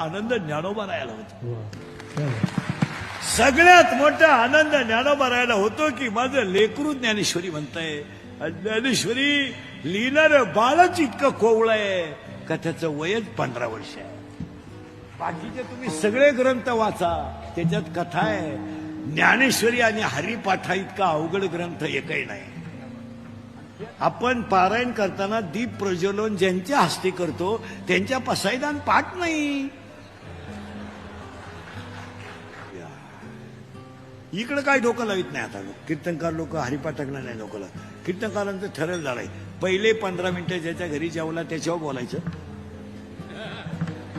आनंद ज्ञानोबा राहायला होतो. सगळ्यात मोठा आनंद ज्ञानोबा राहायला होतो की माझं लेकरू ज्ञानेश्वरी म्हणताय. ज्ञानेश्वरी लिहिणार बाळच इतकं कोवळ आहे. का त्याचं वयच पंधरा वर्ष आहे. बाकीचे तुम्ही सगळे ग्रंथ वाचा. त्याच्यात कथा आहे. ज्ञानेश्वरी आणि हरिपाठा इतका अवघड ग्रंथ एकही नाही. आपण पारायण करताना दीप प्रज्वलन ज्यांच्या हस्ते करतो त्यांच्या पसायदान पाठ नाही. इकडे काय डोकं लावित नाही आता? कीर्तनकार लोक हरिपाठकला नाही डोकं लावत. कीर्तनकारांचं ठरेल झालंय पहिले पंधरा मिनिटं ज्याच्या घरी जेवला त्याच्यावर बोलायचं.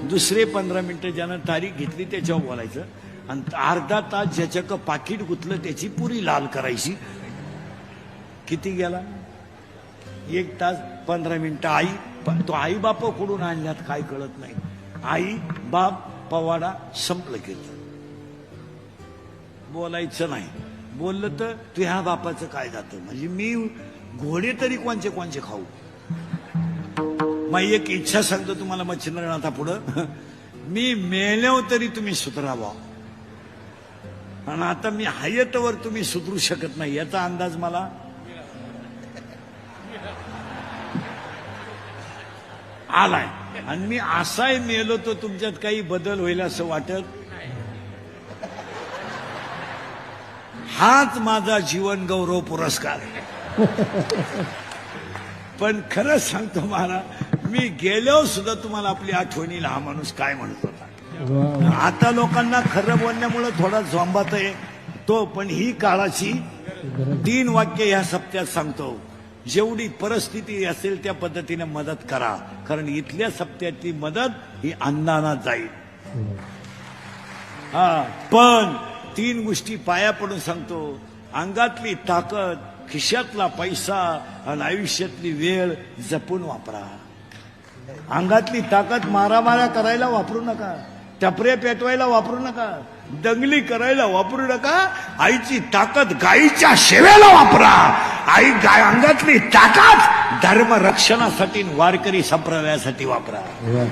दुसरे पंधरा मिनिटं ज्यानं तारीख घेतली त्याच्यावर बोलायचं. आणि अर्धा तास ज्याच्या पाकिट गुतलं त्याची पुरी लाल करायची. किती गेला? एक तास पंधरा मिनिटं. आई तो आई बाप कुठून आणल्यात काय कळत नाही. आई बाप पवाडा संपलं कीर्तन. बोलायचं नाही. बोललं तर तुझ्या बापाचं काय जातं? म्हणजे मी घोडे तरी कोणचे कोणचे खाऊ? मग एक इच्छा सांगतो तुम्हाला मच्छिंद्रनाथा पुढं. मी मेल्यावर तरी तुम्ही सुधरावा. आणि आता मी हायतवर तुम्ही सुधरू शकत नाही याचा अंदाज मला? आलाय. आणि मी असाय मेलो तो तुमच्यात काही बदल होईल असं वाटत? हाच माझा जीवन गौरव पुरस्कार पण खरंच सांगतो मला मी गेल्यावर सुद्धा तुम्हाला आपली आठवणीला हा माणूस काय म्हणत होता. आता लोकांना खरं बोलण्यामुळे थोडा झोंबात आहे तो पण ही काळाची. तीन वाक्य ह्या सप्त्यात सांगतो जेवढी परिस्थिती असेल त्या पद्धतीने मदत करा कारण इथल्या सप्त्यातली मदत ही अन्नाना जाईल. हा पण तीन गोष्टी पाया पडून सांगतो. अंगातली ताकद खिशातला पैसा आणि आयुष्यातली वेळ जपून वापरा. अंगातली ताकद मारामाऱ्या करायला वापरू नका. टपरे पेटवायला वापरू नका. दंगली करायला वापरू नका. आईची ताकद गाईच्या सेवेला वापरा. आई गाय अंगातली ताकद धर्म रक्षणासाठी वारकरी संप्रदायासाठी वापरा. वा.